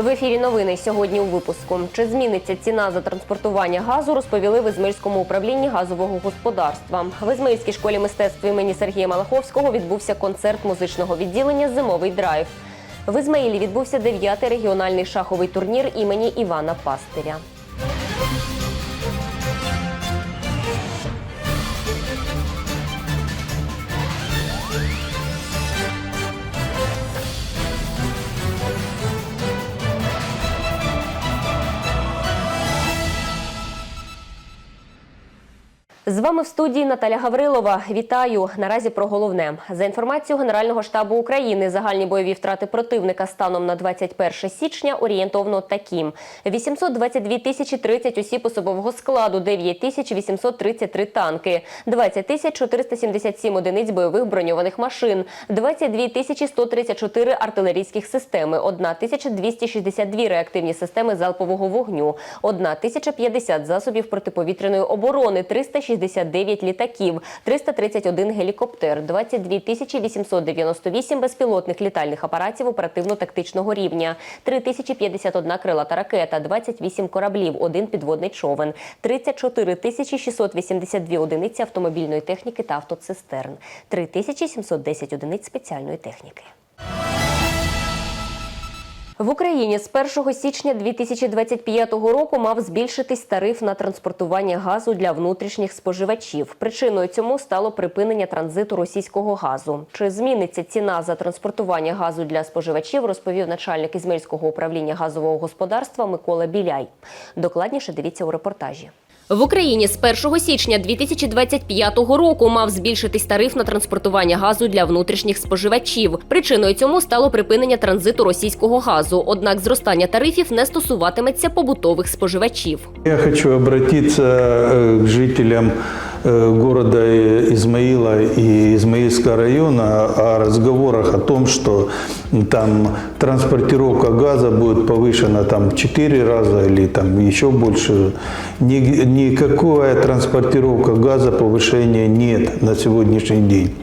В ефірі новини сьогодні у випуску. Чи зміниться ціна за транспортування газу, розповіли в Ізмирському управлінні газового господарства. В Ізмирській школі мистецтв імені Сергія Малаховського відбувся концерт музичного відділення Зимовий драйв. В Ізмаїлі відбувся дев'ятий регіональний шаховий турнір імені Івана Пастиря. З вами в студії Наталя Гаврилова. Вітаю. Наразі про головне. За інформацією Генерального штабу України, загальні бойові втрати противника станом на 21 січня орієнтовно такі: 822 тисячі 30 осіб особового складу, 9 тисяч 833 танки, 20 тисяч 477 одиниць бойових броньованих машин, 22 тисячі 134 артилерійських системи, 1 тисяча 262 реактивні системи залпового вогню, 1 тисяча 50 засобів протиповітряної оборони, 369 літаків, 331 гелікоптер, 22 тисячі 898 безпілотних літальних апаратів оперативно-тактичного рівня, 3051 крилата ракета, 28 кораблів, 1 підводний човен, 34 тисячі 682 одиниці автомобільної техніки та автоцистерн, 3710 одиниць спеціальної техніки. В Україні з 1 січня 2025 року мав збільшитись тариф на транспортування газу для внутрішніх споживачів. Причиною цьому стало припинення транзиту російського газу. Чи зміниться ціна за транспортування газу для споживачів, розповів начальник Ізмельського управління газового господарства Микола Біляй. Докладніше дивіться у репортажі. В Україні з 1 січня 2025 року мав збільшитись тариф на транспортування газу для внутрішніх споживачів. Причиною цьому стало припинення транзиту російського газу. Однак зростання тарифів не стосуватиметься побутових споживачів. Я хочу обратиться до жителям э, города Измаила и Измаильского района о разговорах о том, что там транспортировка газа будет повышена там в 4 раза или там еще больше. Ни- никакая транспортировка газа повышения нет на сегодняшний день.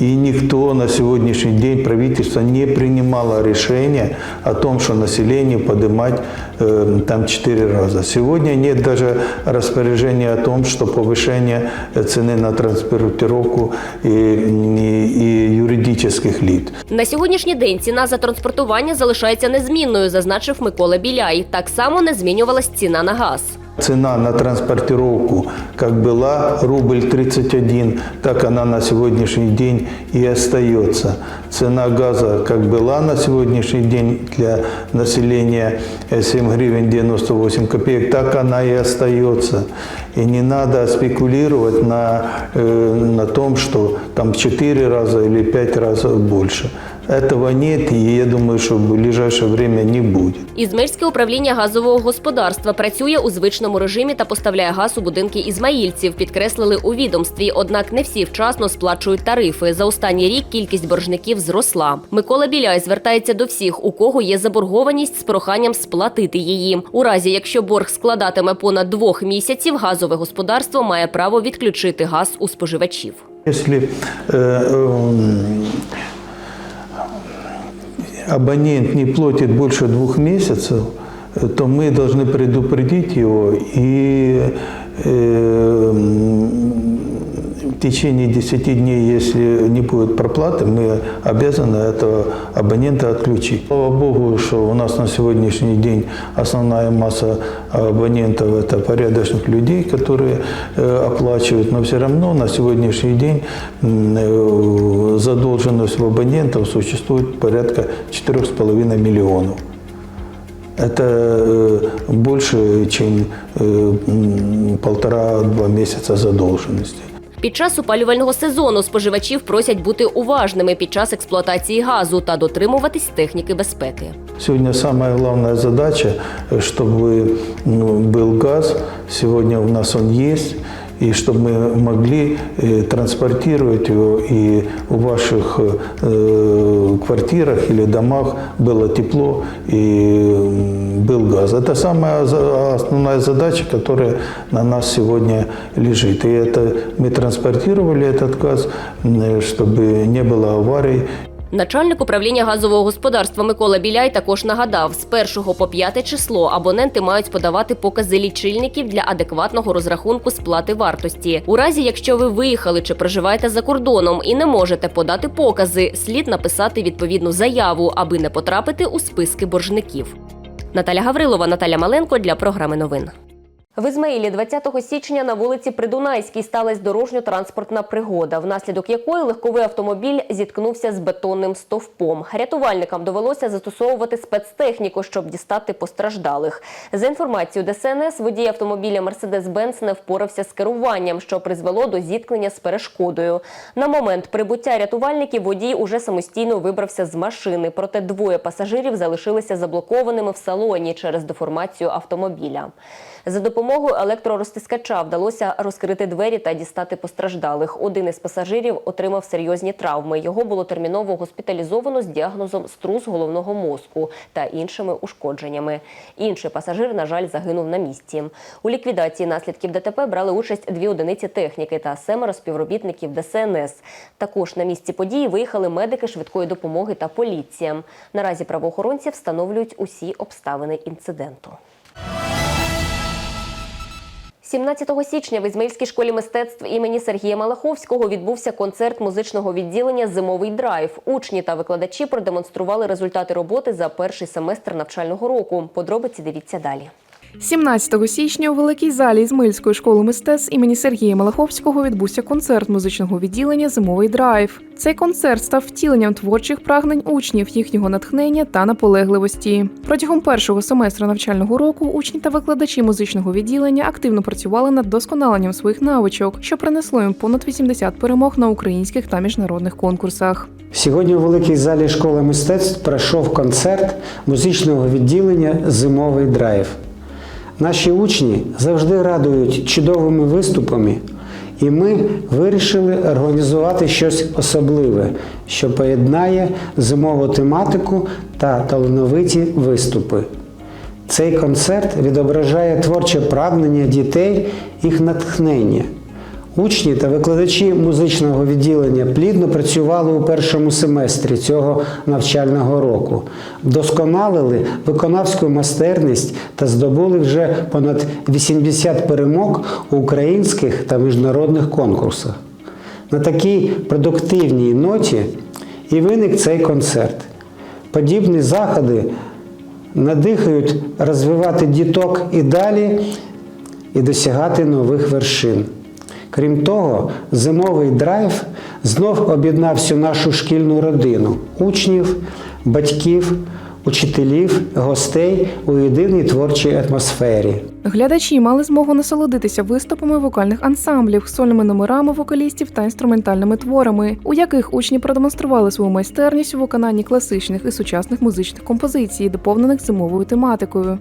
И никто на сегодняшний день, правительство не принимало решение о том, что население поднимать э, там четыре раза. Сегодня нет даже распоряжения о том, что повышение цены на транспортировку и, и- и юридических лиц. На сьогоднішній день ціна за транспортування залишається незмінною, зазначив Микола Біляй. Так само не змінювалась ціна на газ. Цена на транспортировку как была рубль 31, так она на сегодняшний день и остается. Цена газа как была на сегодняшний день для населения э, 7 гривен 98 копеек, так она и остается. И не надо спекулировать на, э, на том, что там в 4 раза или 5 раз больше. Этого нет, и я думаю, что в ближайшее время не будет. Ізмельське управління газового господарства працює у звичному режимі та поставляє газ у будинки ізмаїльців. Підкреслили у відомстві. Однак не всі вчасно сплачують тарифи. За останній рік кількість боржників зросла. Микола Біляй звертається до всіх, у кого є заборгованість з проханням сплатити її. У разі, якщо борг складатиме понад двох місяців, газове господарство має право відключити газ у споживачів. Если э, эм, абонент не платит больше двух месяцев, э, то мы должны предупредить его и э, м, в течение 10 дней, если не будет проплаты, мы обязаны этого абонента отключить. Слава Богу, что у нас на сегодняшний день основная масса абонентов – это порядочных людей, которые э, оплачивают, но все равно на сегодняшний день м, э, задолженность у абонентов существует порядка 4,5 миллионов. Это э, больше, чем э, м, полтора-два месяца задолженности. Під час опалювального сезону споживачів просять бути уважними під час експлуатації газу та дотримуватись техніки безпеки. Сегодня самая главная задача, э, чтобы ну, был газ. Сегодня у нас он есть. И чтобы мы могли э, транспортировать его, и у ваших э, квартирах или домах было тепло и м, был газ. Это самая за- основная задача, которая на нас сегодня лежит. И это мы транспортировали этот газ, м, чтобы не было аварий. Начальник управління газового господарства Микола Біляй також нагадав, з 1 по 5 число абоненти мають подавати покази лічильників для адекватного розрахунку сплати вартості. У разі, якщо ви виїхали чи проживаєте за кордоном і не можете подати покази, слід написати відповідну заяву, аби не потрапити у списки боржників. Наталя Гаврилова, Наталя Маленко для програми новин. В Ізмаїлі 20 січня на вулиці Придунайській сталася дорожньо-транспортна пригода, внаслідок якої легковий автомобіль зіткнувся з бетонним стовпом. Рятувальникам довелося застосовувати спецтехніку, щоб дістати постраждалих. За інформацією ДСНС, водій автомобіля Mercedes-Benz не впорався з керуванням, що призвело до зіткнення з перешкодою. На момент прибуття рятувальників водій уже самостійно вибрався з машини, проте двоє пасажирів залишилися заблокованими в салоні через деформацію автомобіля. За допомогою електророзтискача вдалося розкрити двері та дістати постраждалих. Один із пасажирів отримав серйозні травми. Його було терміново госпіталізовано з діагнозом струс головного мозку та іншими ушкодженнями. Інший пасажир, на жаль, загинув на місці. У ліквідації наслідків ДТП брали участь дві одиниці техніки та семеро співробітників ДСНС. Також на місці події виїхали медики швидкої допомоги та поліція. Наразі правоохоронці встановлюють усі обставини інциденту. 17 січня в Ізмаїльській школі мистецтв імені Сергія Малаховського відбувся концерт музичного відділення Зимовий драйв. Учні та викладачі продемонстрували результати роботи за перший семестр навчального року. Подробиці дивіться далі. 17 січня у великій залі Ізмаїльської школи мистецтв імені Сергія Малаховського відбувся концерт музичного відділення Зимовий драйв. Цей концерт став втіленням творчих прагнень учнів, їхнього натхнення та наполегливості. Протягом першого семестру навчального року учні та викладачі музичного відділення активно працювали над досконаленням своїх навичок, що принесло їм понад 80 перемог на українських та міжнародних конкурсах. Сьогодні у великій залі школи мистецтв пройшов концерт музичного відділення Зимовий драйв. Наші учні завжди радують чудовими виступами, і ми вирішили організувати щось особливе, що поєднає зимову тематику та талановиті виступи. Цей концерт відображає творче прагнення дітей, їх натхнення. Учні та викладачі музичного відділення плідно працювали у першому семестрі цього навчального року, вдосконалили виконавську майстерність та здобули вже понад 80 перемог у українських та міжнародних конкурсах. На такій продуктивній ноті і виник цей концерт. Подібні заходи надихають розвивати діток і далі і досягати нових вершин. Крім того, зимовий драйв знов об'єднав всю нашу шкільну родину учнів, батьків, учителів, гостей у єдиній творчій атмосфері. Глядачі мали змогу насолодитися виступами вокальних ансамблів, сольними номерами вокалістів та інструментальними творами, у яких учні продемонстрували свою майстерність у виконанні класичних і сучасних музичних композицій, доповнених зимовою тематикою.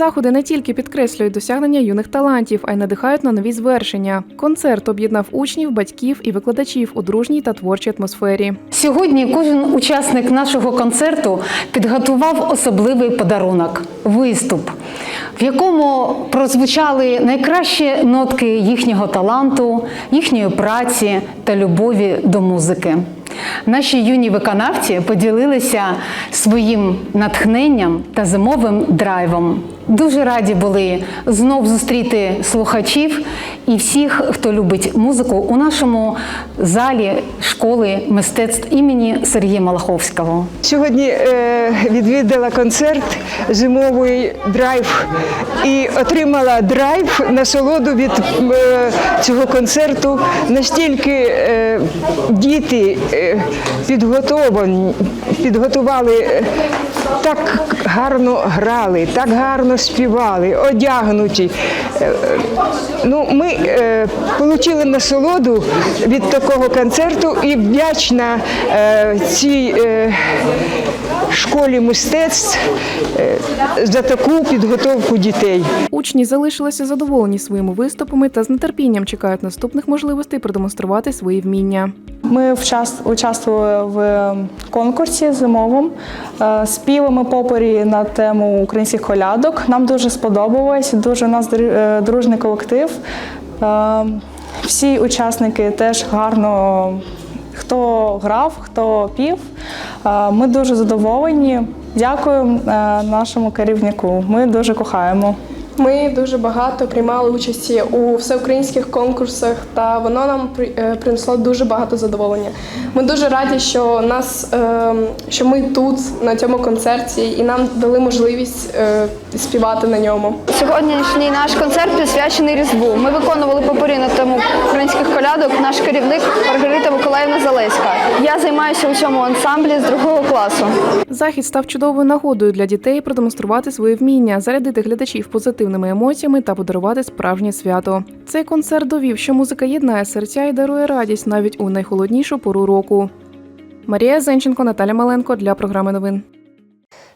Заходи не тільки підкреслюють досягнення юних талантів, а й надихають на нові звершення. Концерт об'єднав учнів, батьків і викладачів у дружній та творчій атмосфері. Сьогодні кожен учасник нашого концерту підготував особливий подарунок виступ, в якому прозвучали найкращі нотки їхнього таланту, їхньої праці та любові до музики. Наші юні виконавці поділилися своїм натхненням та зимовим драйвом. Дуже раді були знов зустріти слухачів і всіх, хто любить музику у нашому залі школи мистецтв імені Сергія Малаховського. Сьогодні е, відвідала концерт зимовий драйв і отримала драйв насолоду від е, цього концерту. Настільки е, діти підготовані, підготували, е, так гарно грали, так гарно співали, одягнуті. Е, Ну, ми е, отримали насолоду від такого концерту і вдячна цій школі мистецтв за таку підготовку дітей. Учні залишилися задоволені своїми виступами та з нетерпінням чекають наступних можливостей продемонструвати свої вміння. Ми участвували в конкурсі зимовому е, співами попорі на тему українських колядок. Нам дуже сподобалось, дуже у нас е, дружний колектив. Е, Всі учасники теж гарно хто грав, хто пів. Ми дуже задоволені. Дякую нашому керівнику. Ми дуже кохаємо. Ми дуже багато приймали участі у всеукраїнських конкурсах, та воно нам при- е, принесло дуже багато задоволення. Ми дуже раді, що нас е, що ми тут на цьому концерті, і нам дали можливість е, співати на ньому. Сьогоднішній наш концерт присвячений Різдву. Ми виконували попорі на тему українських колядок. Наш керівник Маргарита Миколаївна Залеська. Я займаюся у цьому ансамблі з другого класу. Захід став чудовою нагодою для дітей продемонструвати свої вміння, зарядити глядачів позитивними емоціями та подарувати справжнє свято. Цей концерт довів, що музика єднає серця і дарує радість навіть у найхолоднішу пору року. Марія Зенченко, Наталя Маленко для програми новин.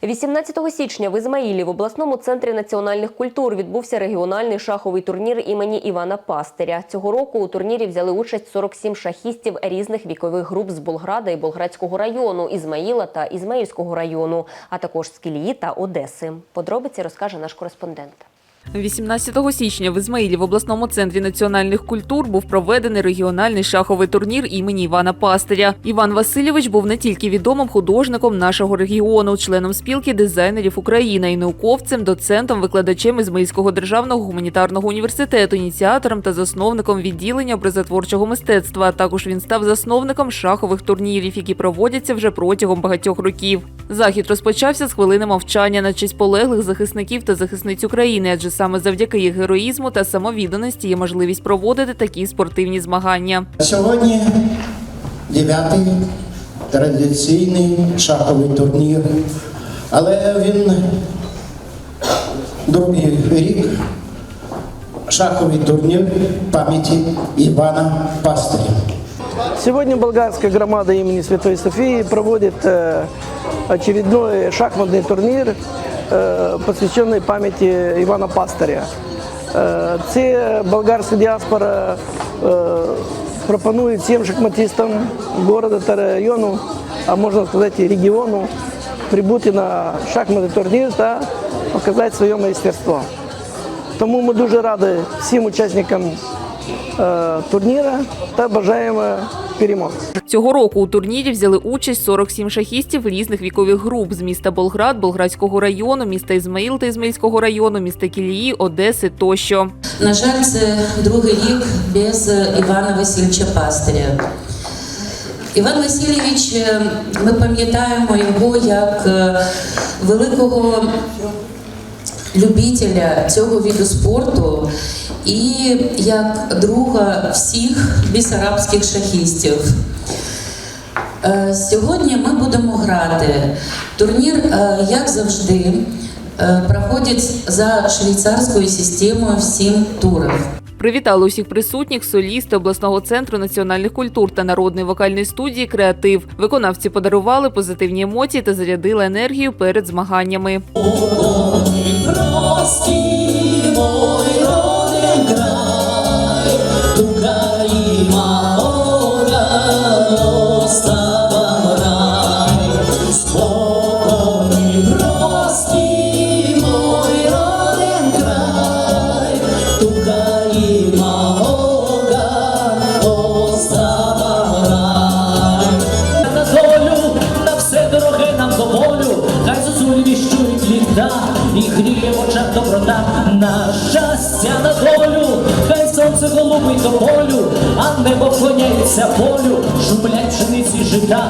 18 січня в Ізмаїлі в обласному центрі національних культур відбувся регіональний шаховий турнір імені Івана Пастиря. Цього року у турнірі взяли участь 47 шахістів різних вікових груп з Болграда і Болградського району, Ізмаїла та Ізмаїльського району, а також з Кілії та Одеси. Подробиці розкаже наш кореспондент. 18 січня в Ізмаїлі в обласному центрі національних культур був проведений регіональний шаховий турнір імені Івана Пастиря. Іван Васильович був не тільки відомим художником нашого регіону, членом спілки дизайнерів України і науковцем, доцентом, викладачем Ізмаїльського державного гуманітарного університету, ініціатором та засновником відділення образотворчого мистецтва. Також він став засновником шахових турнірів, які проводяться вже протягом багатьох років. Захід розпочався з хвилини мовчання на честь полеглих захисників та захисниць України, адже саме завдяки їх героїзму та самовідданості є можливість проводити такі спортивні змагання. Сьогодні дев'ятий традиційний шаховий турнір, але він другий рік шаховий турнір пам'яті Івана Пастиря. Сегодня болгарская громада имени Святой Софии проводит э, очередной шахматный турнир, э, посвященный памяти Ивана Пастыря. Е, Це болгарська діаспора е, пропонує всім шахматистам города та району, а можна сказати регіону, прибути на шахматний турнір та показати своє майстерство. Тому ми дуже раді всім учасникам е, турніру та бажаємо перемог. Цього року у турнірі взяли участь 47 шахістів різних вікових груп з міста Болград, Болградського району, міста Ізмаїл та Ізмаїльського району, міста Кілії, Одеси тощо. На жаль, це другий рік без Івана Васильовича Пастиря. Іван Васильович, е, ми пам'ятаємо його як е, великого любителя цього віду спорту і як друга всіх бісарабських шахістів. Е, Сьогодні ми будемо грати. Турнір, е, як завжди, е, проходить за швейцарською системою в сім турів. Привітали усіх присутніх солісти обласного центру національних культур та народної вокальної студії Креатив. Виконавці подарували позитивні емоції та зарядили енергію перед змаганнями. на гріє в очах доброта, на щастя на долю, хай сонце голубить до полю, а небо вклоняється полю, шумлять пшениці жита.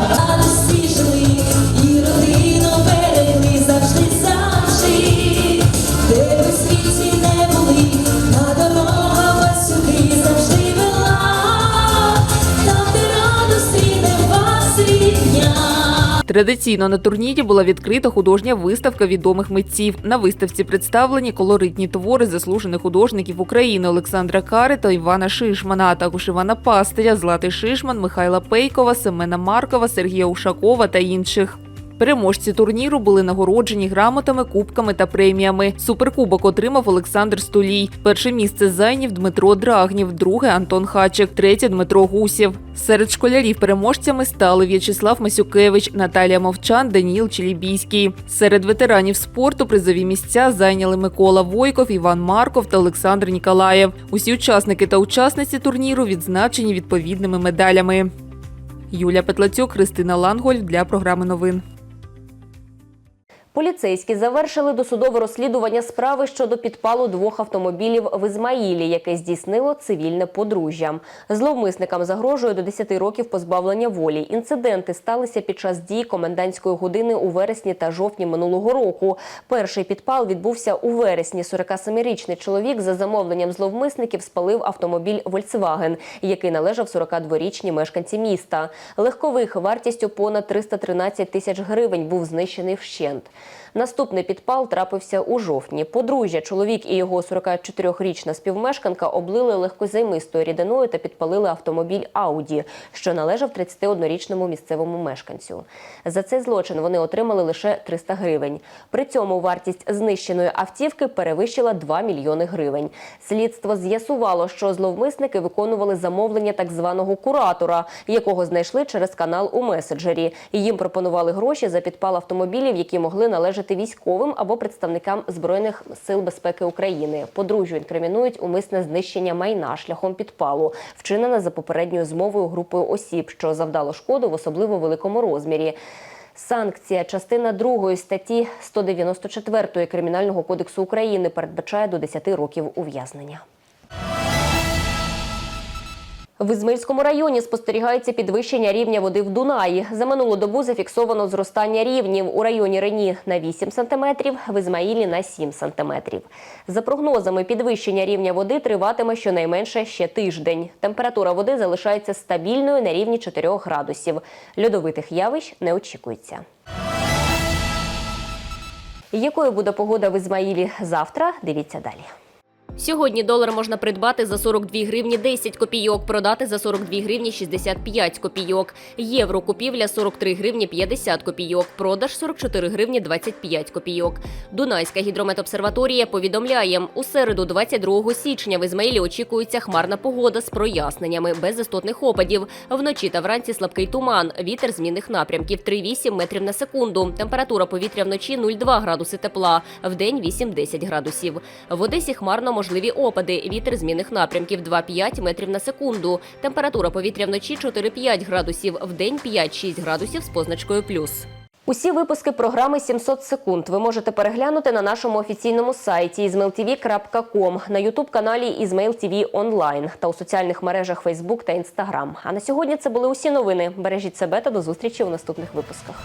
Традиційно на турнірі була відкрита художня виставка відомих митців. На виставці представлені колоритні твори заслужених художників України Олександра Кари та Івана Шишмана, а також Івана Пастиря, Злати Шишман, Михайла Пейкова, Семена Маркова, Сергія Ушакова та інших. Переможці турніру були нагороджені грамотами, кубками та преміями. Суперкубок отримав Олександр Столій. Перше місце зайняв Дмитро Драгнів, друге Антон Хачик, третє Дмитро Гусєв. Серед школярів переможцями стали В'ячеслав Масюкевич, Наталія Мовчан, Даніл Челібійський. Серед ветеранів спорту призові місця зайняли Микола Войков, Іван Марков та Олександр Ніколаєв. Усі учасники та учасниці турніру відзначені відповідними медалями. Юлія Петлацюк, Христина Лангольд для програми новин. Поліцейські завершили досудове розслідування справи щодо підпалу двох автомобілів в Ізмаїлі, яке здійснило цивільне подружжя. Зловмисникам загрожує до 10 років позбавлення волі. Інциденти сталися під час дій комендантської години у вересні та жовтні минулого року. Перший підпал відбувся у вересні. 47-річний чоловік за замовленням зловмисників спалив автомобіль Volkswagen, який належав 42-річній мешканці міста. Легкових вартістю понад 313 тисяч гривень був знищений вщент. Наступний підпал трапився у жовтні. Подружжя, чоловік і його 44-річна співмешканка облили легкозаймистою рідиною та підпалили автомобіль Ауді, що належав 31-річному місцевому мешканцю. За цей злочин вони отримали лише 300 гривень. При цьому вартість знищеної автівки перевищила 2 мільйони гривень. Слідство з'ясувало, що зловмисники виконували замовлення так званого куратора, якого знайшли через канал у меседжері. Їм пропонували гроші за підпал автомобілів, які могли належати військовим або представникам збройних сил безпеки України. Подружжю інкримінують умисне знищення майна шляхом підпалу, вчинене за попередньою змовою групою осіб, що завдало шкоду в особливо великому розмірі. Санкція частина 2 статті 194 Кримінального кодексу України передбачає до 10 років ув'язнення. В Ізмаїльському районі спостерігається підвищення рівня води в Дунаї. За минулу добу зафіксовано зростання рівнів у районі Рені на 8 см, в Ізмаїлі на 7 см. За прогнозами, підвищення рівня води триватиме щонайменше ще тиждень. Температура води залишається стабільною на рівні 4 градусів. Льодовитих явищ не очікується. Якою буде погода в Ізмаїлі завтра? Дивіться далі. Сьогодні долар можна придбати за 42 гривні 10 копійок, продати за 42 гривні 65 копійок. Євро купівля 43 гривні 50 копійок, продаж 44 гривні 25 копійок. Дунайська гідрометобсерваторія повідомляє, у середу 22 січня в Ізмаїлі очікується хмарна погода з проясненнями, без істотних опадів. Вночі та вранці слабкий туман, вітер змінних напрямків 3,8 метрів на секунду. Температура повітря вночі 0,2 градуси тепла, вдень 8-10 градусів. В Одесі хмарно можливі опади. Вітер змінних напрямків 2-5 метрів на секунду. Температура повітря вночі 4-5 градусів, вдень 5-6 градусів з позначкою плюс. Усі випуски програми «700 секунд ви можете переглянути на нашому офіційному сайті izmailtv.com, на ютуб-каналі Izmail TV онлайн та у соціальних мережах Facebook та Instagram. А на сьогодні це були усі новини. Бережіть себе та до зустрічі у наступних випусках.